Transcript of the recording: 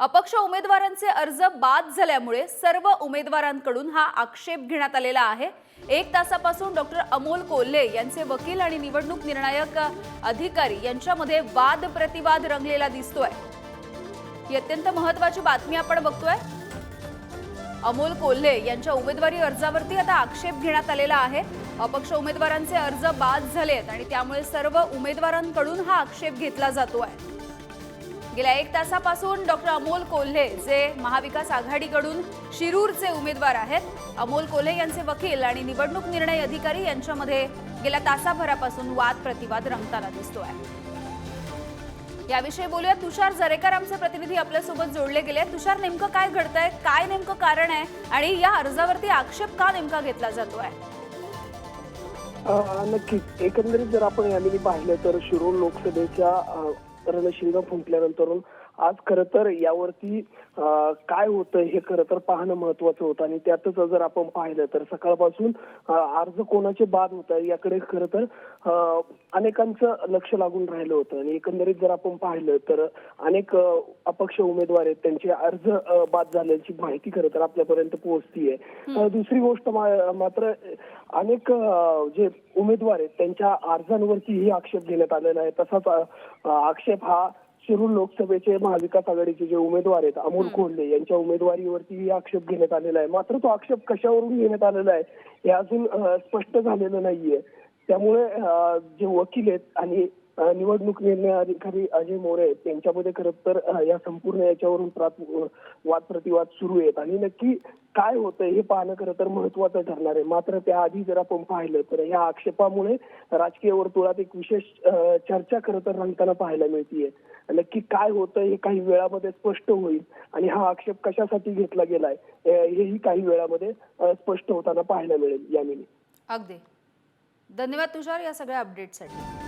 अपक्ष उमेदवारांचे अर्ज बाद झाल्यामुळे सर्व उमेदवारांकडून हा आक्षेप घेण्यात आलेला आहे. एक तासापासून डॉक्टर अमोल कोल्हे यांचे वकील आणि निवडणूक निर्णायक अधिकारी यांच्यामध्ये वाद प्रतिवाद रंगलेला दिसतोय. ही अत्यंत महत्वाची बातमी आपण बघतोय. अमोल कोल्हे यांच्या उमेदवारी अर्जावरती आता आक्षेप घेण्यात आलेला आहे. अपक्ष उमेदवारांचे अर्ज बाद झालेत आणि त्यामुळे सर्व उमेदवारांकडून हा आक्षेप घेतला जातो आहे गेल्या एक तासापासून डॉक्टर अमोल कोल्हे जे महाविकास आघाडीकडून शिरूरचे उमेदवार आहेत. अमोल कोल्हे यांचे वकील आणि निवडणूक निर्णय अधिकारी यांच्यामध्ये गेल्या तासाभरापासून वाद प्रतिवाद रंगताना दिसतोय. याविषयी बोलूया तुषार जरेकर आमचे प्रतिनिधी आपल्यासोबत जोडले गेले तुषार नेमकं काय घडतंय? काय नेमकं कारण आहे? आणि या अर्जावरती आक्षेप का नेमका घेतला जातो आहे नक्कीच. एकंदरीत जर आपण यावेळी पाहिलं तर शिरूर लोकसभेच्या अ, रणशिंग फुंकल्यानंतर आज खरं तर यावरती काय होतं हे खरं तर पाहणं महत्वाचं होतं. आणि त्यातच जर आपण पाहिलं तर सकाळपासून अर्ज कोणाचे बाद होत आहे याकडे खरं तर अनेकांचं लक्ष लागून राहिलं होतं. आणि एकंदरीत जर आपण पाहिलं तर अनेक अपक्ष उमेदवार आहेत त्यांचे अर्ज बाद झाल्याची माहिती खरं तर आपल्यापर्यंत पोहोचतीये. दुसरी गोष्ट मात्र अनेक जे उमेदवार आहेत त्यांच्या अर्जांवरतीही आक्षेप घेण्यात आलेला आहे. तसाच आक्षेप हा शिरूर लोकसभेचे महाविकास आघाडीचे जे उमेदवार आहेत अमोल कोल्हे यांच्या उमेदवारीवरतीही आक्षेप घेण्यात आलेला आहे. मात्र तो आक्षेप कशावरून घेण्यात आलेला आहे हे अजून स्पष्ट झालेलं नाहीये. त्यामुळे जे वकील आहेत आणि निवडणूक निर्णय अधिकारी अजय मोरे यांच्यामध्ये त्यांच्यामध्ये खरं तर या संपूर्ण याच्यावरून वाद प्रतिवाद सुरू आहेत. आणि नक्की काय होतंय हे पाहणं खरं तर महत्वाचं ठरणार आहे. मात्र त्याआधी जर आपण पाहिलं तर या आक्षेपामुळे राजकीय वर्तुळात एक विशेष चर्चा खरं तर रंगताना पाहायला मिळतीये. नक्की काय होतं हे काही वेळामध्ये स्पष्ट होईल. आणि हा आक्षेप कशासाठी घेतला गेलाय हेही काही वेळामध्ये स्पष्ट होताना पाहायला मिळेल. यामिनी अगदी. धन्यवाद तुषार या सगळ्या अपडेटसाठी